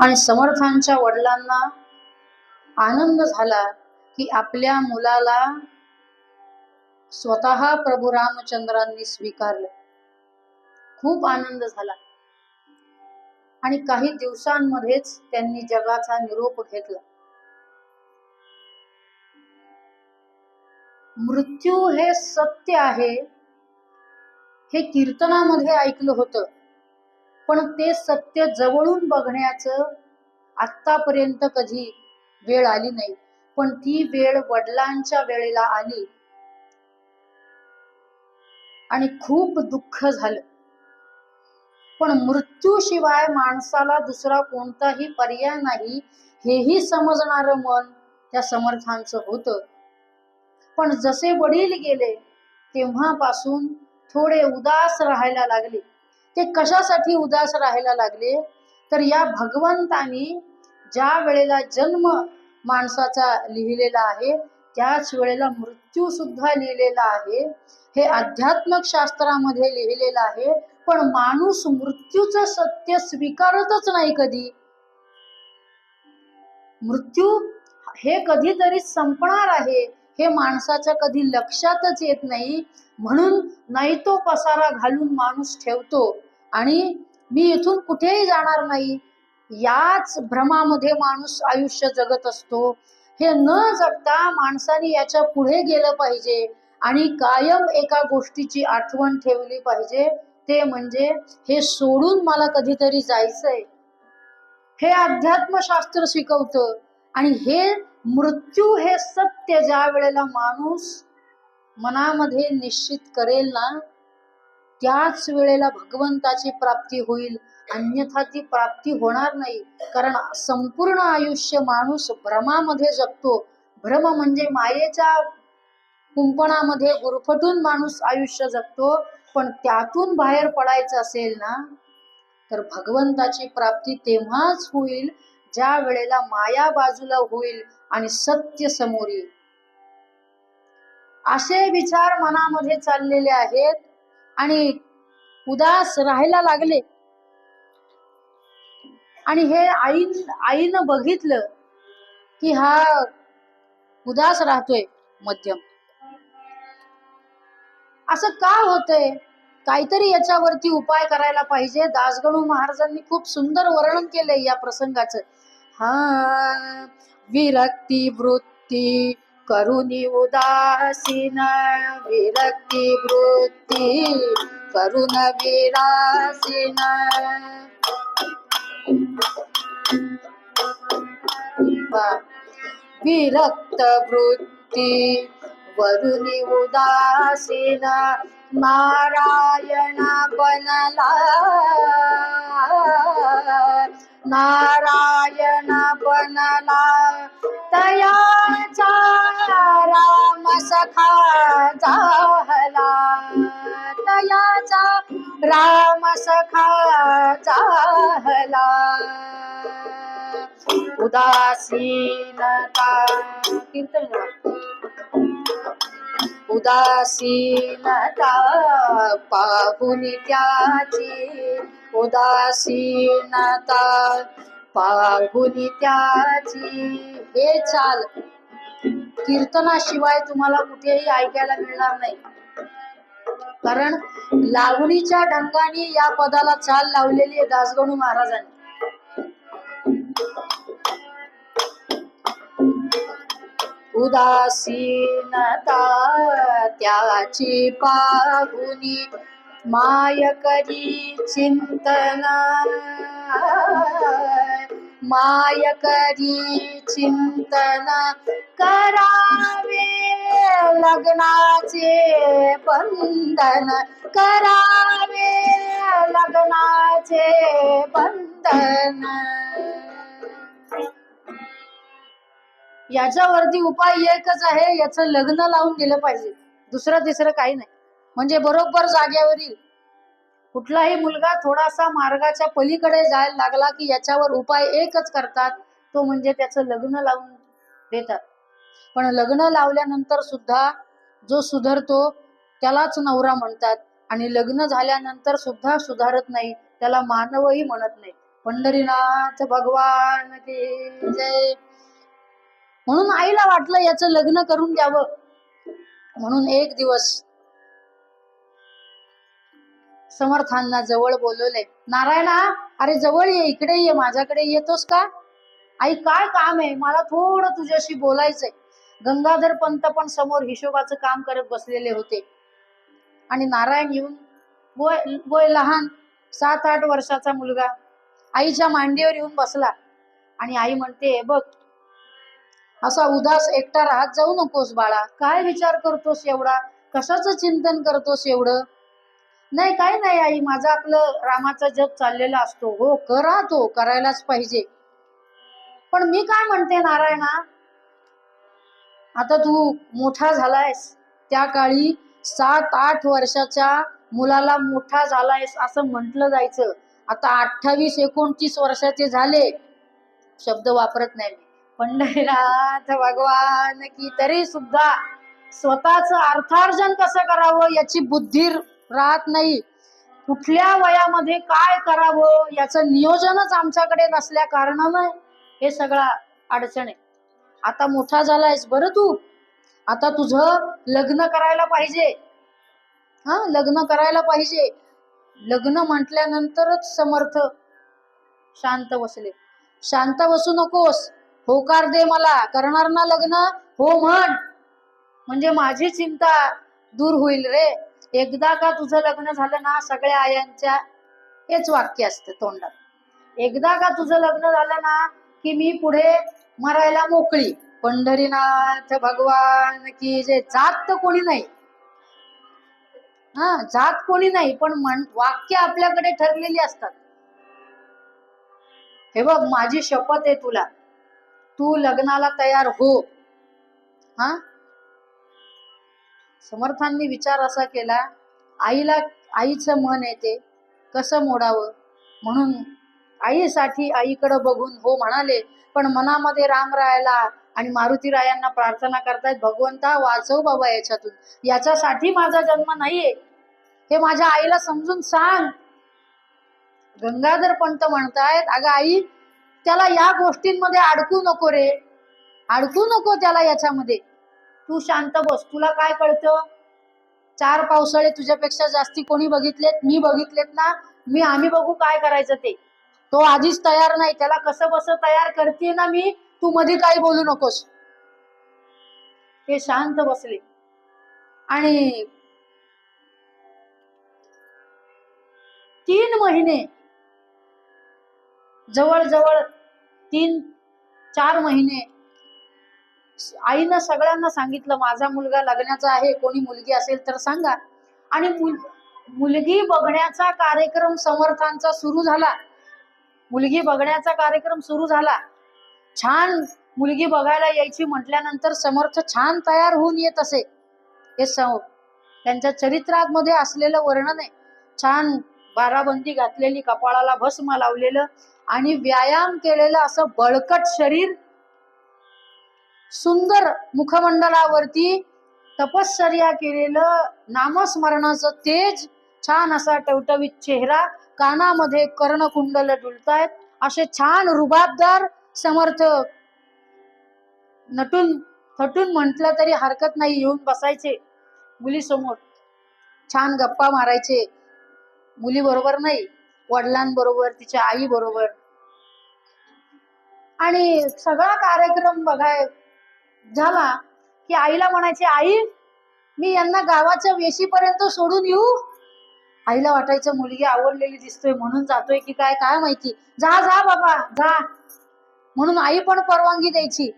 आणि समर्थांच्या वडिलांना आनंद झाला की आपल्या मुलाला स्वतः प्रभू रामचंद्रांनी स्वीकारलं. खूप आनंद झाला. आणि काही दिवसांमध्येच त्यांनी जगाचा निरोप घेतला. मृत्यू हे सत्य आहे हे कीर्तनामध्ये ऐकलं होतं. पण ते सत्य जवळून बघण्याचं आतापर्यंत कधी वेळ आली नाही. पण ती वेळ वडिलांच्या वेळेला आली. आणि खूप दुःख झालं. पण मृत्यूशिवाय माणसाला दुसरा कोणताही पर्याय नाही हेही समजणार मन त्या समर्थांचं होतं. पण जसे वडील गेले तेव्हापासून थोडे उदास राहायला लागले. ते कशासाठी उदास राहायला लागले? तर या भगवंतानी ज्या वेळेला जन्म माणसाचा लिहिलेला आहे त्याच वेळेला मृत्यू सुद्धा लिहिलेला आहे. हे अध्यात्मक शास्त्रामध्ये लिहिलेलं आहे पण माणूस मृत्यूचं सत्य स्वीकारतच नाही कधी. मृत्यू हे कधीतरी संपणार आहे हे माणसाच्या कधी लक्षातच येत नाही. म्हणून नाही तो पसारा घालून माणूस ठेवतो. आणि मी इथून कुठेही जाणार नाही. याच भ्रमामध्ये माणूस आयुष्य जगत असतो. हे न जगता माणसाने याच्यापुढे गेलं पाहिजे आणि कायम एका गोष्टीची आठवण ठेवली पाहिजे. ते म्हणजे हे सोडून मला कधीतरी जायचंय. हे अध्यात्मशास्त्र शिकवतं आणि हे मृत्यू हे सत्य ज्या वेळेला माणूस मनामध्ये निश्चित करेल ना त्याच वेळेला भगवंताची प्राप्ती होईल. अन्यथा ती प्राप्ती होणार नाही. कारण संपूर्ण आयुष्य माणूस भ्रमामध्ये जगतो. भ्रम म्हणजे मायेच्या कुंपणामध्ये गुरफटून माणूस आयुष्य जगतो. पण त्यातून बाहेर पडायचं असेल ना तर भगवंताची प्राप्ती तेव्हाच होईल ज्या वेळेला माया बाजूला होईल आणि सत्य समोर येईल. असे विचार मनामध्ये चाललेले आहेत. आणि उदास राहायला लागले. आणि हे आई आईनं बघितलं की हा उदास राहतोय मध्यम. असं का होतंय? काहीतरी याच्यावरती उपाय करायला पाहिजे. दासगणू महाराजांनी खूप सुंदर वर्णन केलंय या प्रसंगाचं. हा विरक्ती वृत्ती करुणी उदासीन विरक्ती वृत्ती करुण विरासीन. विरक्त वृत्ती वरुणी उदासीन नारायण बनला. नारायण बनला. तय सखा तयाचा राम सखा चाहला उदासीनता कीर्तन उदासीनता पाहुनी त्याची उदासीनता पाहुनी त्याची. हे चाल. कीर्तनाशिवाय तुम्हाला कुठेही ऐकायला मिळणार नाही. कारण लावणीच्या ढंगाने या पदाला चाल लावलेली आहे दासगणू महाराजांनी. उदासीनता त्याची पाहुनी माय करी माय करी चिंतन करावे लग्नाचे बंधन करावे लग्नाचे बंधन. याच्यावरती उपाय एकच आहे याचं लग्न लावून दिलं पाहिजे. दुसरं तिसरं काही नाही. म्हणजे बरोबर जाग्यावरील कुठलाही मुलगा थोडासा मार्गाच्या पलीकडे जायला लागला की याच्यावर उपाय एकच करतात तो म्हणजे त्याचं लग्न लावून देतात. पण लग्न लावल्यानंतर सुद्धा जो सुधारतो त्यालाच नवरा म्हणतात. आणि लग्न झाल्यानंतर सुद्धा सुधारत नाही त्याला मानवही म्हणत नाही. पंढरीनाथ भगवान की जय. म्हणून आईला वाटलं याचं लग्न करून द्यावं म्हणून एक दिवस समर्थांना जवळ बोलवले नारायणा अरे जवळ ये इकडे ये माझ्याकडे येतोस का? आई काय काम आहे? मला थोडं तुझ्याशी बोलायचंय. गंगाधर पंत पण समोर हिशोबाचं काम करत बसलेले होते. आणि नारायण येऊन वय वय लहान सात आठ वर्षाचा मुलगा. आईच्या मांडीवर येऊन बसला. आणि आई म्हणते बघ असा उदास एकटा राहत जाऊ नकोस बाळा. काय विचार करतोस एवढा? कशाचं चिंतन करतोस एवढं? नाही काय नाही आई माझा आपलं रामाचा जप चाललेला असतो. हो करा तो करायलाच पाहिजे. पण मी काय म्हणते नारायणा? आता तू मोठा झालायस. त्या काळी सात आठ वर्षाच्या मुलाला मोठा झालायस असं म्हटलं जायचं. आता अठ्ठावीस एकोणतीस वर्षाचे झाले. शब्द वापरत नाही मी. पंढरीनाथ भगवान की तरी सुद्धा स्वतःच अर्थार्जन कसं करावं याची बुद्धी राहत नाही. कुठल्या वयामध्ये काय करावं याचं नियोजनच आमच्याकडे नसल्या कारणानं हे सगळा अडचण आहे. आता मोठा झालायस बरं तू. आता तुझं लग्न करायला पाहिजे. हा लग्न करायला पाहिजे. लग्न म्हटल्यानंतरच समर्थ शांत बसले. शांत बसू नकोस. होकार दे मला. करणार ना लग्न? हो म्हण. म्हणजे माझी चिंता दूर होईल रे. एकदा का तुझं लग्न झालं ना सगळ्या आयांच्या हेच वाक्य असतं तोंडात. एकदा का तुझं लग्न झालं ना की मी पुढे मरायला मोकळी. पंढरीनाथ भगवान की जे जात तर कोणी नाही. हा जात कोणी नाही पण म्हण वाक्य आपल्याकडे ठरलेली असतात. हे बघ माझी शपथ आहे तुला. तू लग्नाला तयार हो. हा? समर्थांनी विचार असा केला आईला आईचं मन येते कसं मोडावं? म्हणून आईसाठी आईकडं बघून हो म्हणाले पण मनामध्ये राम रायाला आणि मारुती रायांना प्रार्थना करतायत भगवंता वाचव बाबा याच्यातून. याच्यासाठी माझा जन्म नाहीये. हे माझ्या आईला समजून सांग. गंगाधर पंत म्हणतायत अगं आई त्याला या गोष्टींमध्ये अडकू नको रे. अडकू नको त्याला याच्यामध्ये. तू शांत बस तुला काय कळतं? चार पावसाळे तुझ्यापेक्षा जास्ती कोणी बघितलेत? मी बघितलेत ना? मी आम्ही बघू काय करायचं ते. तो आधीच तयार नाही त्याला कसं बस तयार करते ना मी तू मध्ये काही बोलू नकोस. ते शांत बसले. आणि तीन महिने जवळजवळ तीन चार महिने आईनं सगळ्यांना सांगितलं माझा मुलगा लग्नाचा आहे कोणी मुलगी असेल तर सांगा. आणि मुल मुलगी बघण्याचा कार्यक्रम समर्थांचा सुरू झाला. मुलगी बघण्याचा कार्यक्रम सुरू झाला. छान मुलगी बघायला यायची म्हटल्यानंतर समर्थ छान तयार होऊन येत असे. हे सम त्यांच्या चरित्रात मध्ये असलेलं वर्णन आहे. छान बाराबंदी घातलेली कपाळाला भस्म लावलेलं आणि व्यायाम केलेलं असं बळकट शरीर सुंदर मुखमंडलावरती तपश्चर्या केलेलं नामस्मरणाचं तेज छान असा टवटवीत चेहरा कानामध्ये कर्णकुंडल डुलतायत. असे छान रुबाबदार समर्थ नटून थटून म्हटलं तरी हरकत नाही येऊन बसायचे मुलीसमोर. छान गप्पा मारायचे. मुली बरोबर नाही वडिलांबरोबर तिच्या आई बरोबर आणि सगळा कार्यक्रम बघाय झाला की आईला म्हणायचे आई मी यांना गावाच्या वेशीपर्यंत सोडून येऊ. आईला वाटायचं मुलगी आवडलेली दिसतोय म्हणून जातोय की काय काय माहिती. जा जा बाबा जा. म्हणून आई पण परवानगी द्यायची.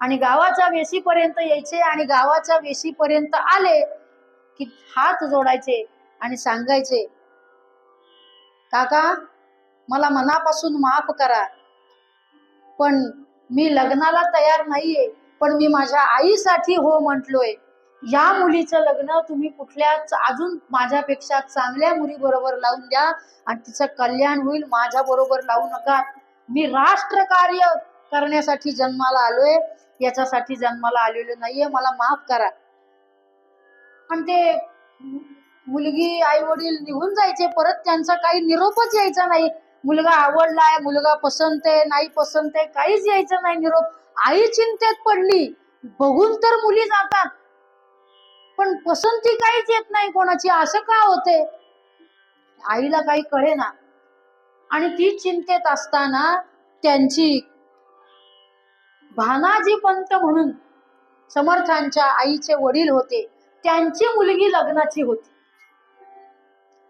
आणि गावाच्या वेशीपर्यंत यायचे आणि गावाच्या वेशीपर्यंत आले की हात जोडायचे आणि सांगायचे काका मला मनापासून माफ करा पण मी लग्नाला तयार नाहीये. पण मी माझ्या आईसाठी हो म्हटलोय. या मुलीचं लग्न तुम्ही कुठल्याच अजून माझ्यापेक्षा चांगल्या मुली बरोबर लावून द्या आणि तिचं कल्याण होईल माझ्या बरोबर लावू नका. मी राष्ट्र कार्य करण्यासाठी जन्माला आलोय याच्यासाठी जन्माला आलेलो नाहीये मला माफ करा. आणि ते मुलगी आई वडील निघून जायचे परत त्यांचा काही निरोपच यायचा नाही. मुलगा आवडलाय मुलगा पसंत आहे नाही पसंत आहे काहीच यायचं नाही निरोप. आई चिंतेत पडली. बघून तर मुली जातात. पण पसंती काहीच येत नाही कोणाची. असं का होते? आईला काही कळे ना आणि ती चिंतेत असताना त्यांची भानाजी पंत म्हणून समर्थांच्या आईचे वडील होते. त्यांची मुलगी लग्नाची होती.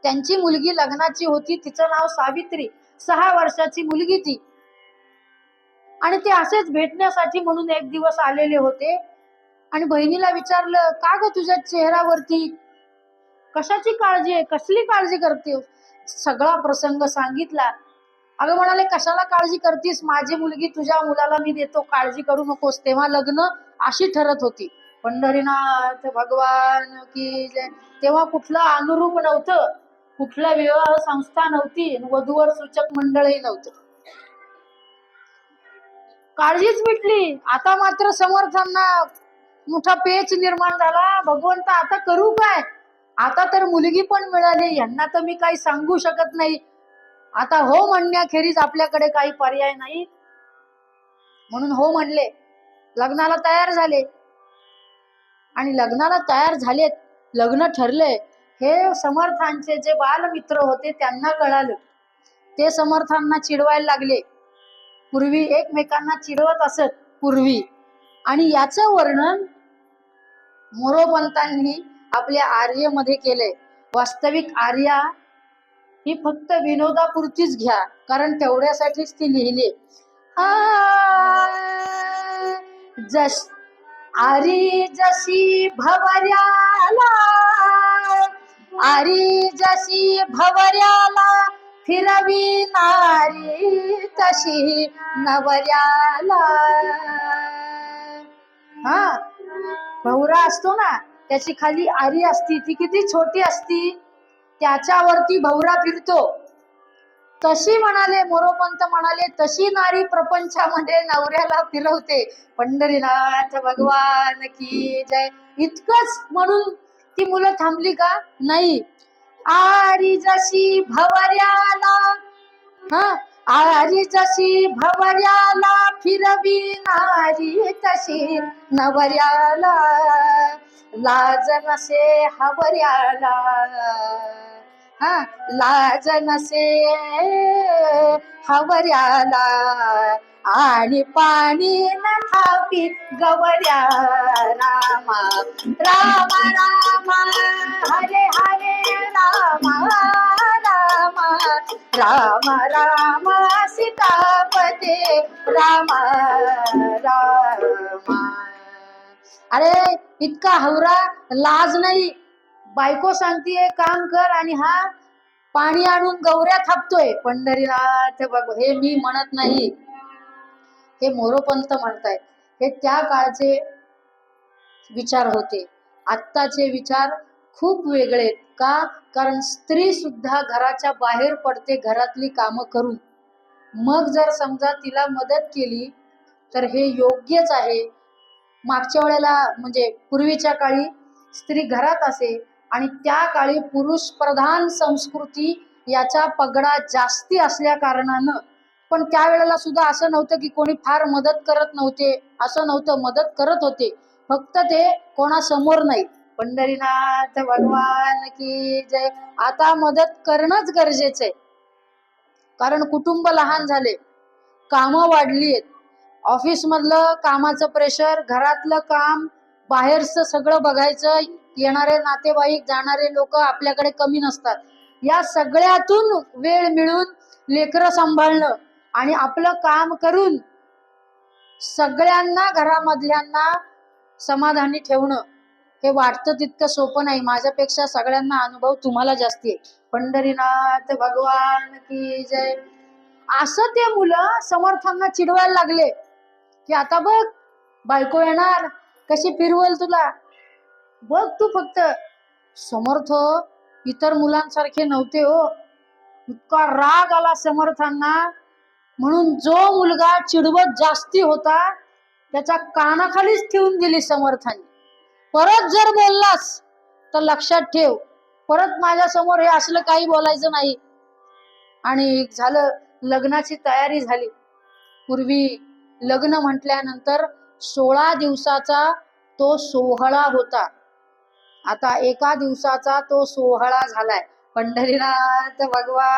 त्यांची मुलगी लग्नाची होती तिचं नाव सावित्री सहा वर्षाची मुलगी ती. आणि ते असेच भेटण्यासाठी म्हणून एक दिवस आलेले होते. आणि बहिणीला विचारलं का ग तुझ्या चेहऱ्यावरती? कशाची काळजी आहे? कसली काळजी करते सगळा प्रसंग सांगितला. अगं म्हणाले कशाला काळजी करतीस? माझी मुलगी तुझ्या मुलाला मी देतो काळजी करू नकोस. तेव्हा लग्न अशी ठरत होती. पंढरीनाथ भगवान की तेव्हा कुठलं अनुरूप नव्हतं. कुठल्या विवाह संस्था नव्हती आणि वधूवर सूचक मंडळही नव्हतं. काळजीच मिटली. आता मात्र समर्थांना मोठा पेच निर्माण झाला. भगवंत आता करू काय? आता तर मुलगी पण मिळाली. यांना तर मी काही सांगू शकत नाही. आता हो म्हणण्याखेरीज आपल्याकडे काही पर्याय नाही. म्हणून हो म्हणले. लग्नाला तयार झाले. आणि लग्नाला तयार झालेत. लग्न ठरले हे समर्थांचे जे बालमित्र होते त्यांना कळालं. ते समर्थांना चिडवायला लागले. पूर्वी एकमेकांना चिडवत असत पूर्वी. आणि याचं वर्णन मोरोपंतांनी आपल्या आर्यमध्ये केलंय. वास्तविक आर्या ही फक्त विनोदापुरतीच घ्या कारण तेवढ्यासाठीच ती लिहिली जस आरी जशी भवऱ्याला आरी जशी भवऱ्याला फिरवी नारी तशी नवऱ्याला. हा? भवरा असतो ना त्याची खाली आरी असती ती किती छोटी असती त्याच्यावरती भवरा फिरतो. तशी म्हणाले मोरोपंत म्हणाले तशी नारी प्रपंचामध्ये नवऱ्याला फिरवते. पंढरीनाथ भगवान की जय. इतकंच म्हणून ती मुलं थांबली का? नाही. आरी जशी भवऱ्याला हा? आरी जशी भवऱ्याला फिरवी नारी तशी नवऱ्याला. लाज नसे हवऱ्याला हा? लाज नसे हवऱ्याला. आणि पाणी न ठापी गवऱ्या रामा. राम रामा हरे हरे रामा रामा. राम रामा सीतापते राम रामा. अरे इतका हवरा लाज नाही. बायको सांगतीये काम कर आणि हा पाणी आणून गौऱ्या थापतोय. पंढरीनाथ बघ हे मी म्हणत नाही. हे मोरोपंत म्हणतायत. हे त्या काळचे विचार होते. आत्ताचे विचार खूप वेगळे का? कारण स्त्री सुद्धा घराच्या बाहेर पडते घरातली कामं करून. मग जर समजा तिला मदत केली तर हे योग्यच आहे. मागच्या वेळेला म्हणजे पूर्वीच्या काळी स्त्री घरात असे आणि त्या काळी पुरुष प्रधान संस्कृती याचा पगडा जास्ती असल्या कारणानं पण त्यावेळेला सुद्धा असं नव्हतं की कोणी फार मदत करत नव्हते असं नव्हतं मदत करत होते. फक्त ते कोणासमोर नाही. पंढरीनाथ भगवान की जय. आता मदत करणंच गरजेचं आहे. कारण कुटुंब लहान झाले कामं वाढली आहेत. ऑफिस मधलं कामाचं प्रेशर घरातलं काम बाहेरचं सगळं बघायचं येणारे नातेवाईक जाणारे लोक आपल्याकडे कमी नसतात. या सगळ्यातून वेळ मिळून लेकरं सांभाळणं आणि आपलं काम करून सगळ्यांना घरामधल्यांना समाधानी ठेवणं हे वाटतं तितकं सोपं नाही. माझ्यापेक्षा सगळ्यांना अनुभव तुम्हाला जास्ती आहे. पंढरीनाथ भगवान की जय. असं ते मुलं समर्थांना चिडवायला लागले की आता बघ बायको येणार कशी फिरवल तुला? बघ तू फक्त. समर्थ इतर मुलांसारखे नव्हते हो. इतका राग आला समर्थांना. म्हणून जो मुलगा चिडवत जास्ती होता त्याच्या कानाखालीच ठेवून दिली समर्थाने. परत जर बोललास तर लक्षात ठेव परत माझ्यासमोर हे असलं काही बोलायचं नाही. आणि झालं लग्नाची तयारी झाली. पूर्वी लग्न म्हटल्यानंतर सोळा दिवसाचा तो सोहळा होता. आता एका दिवसाचा तो सोहळा झालाय. पंढरीनाथ भगवान!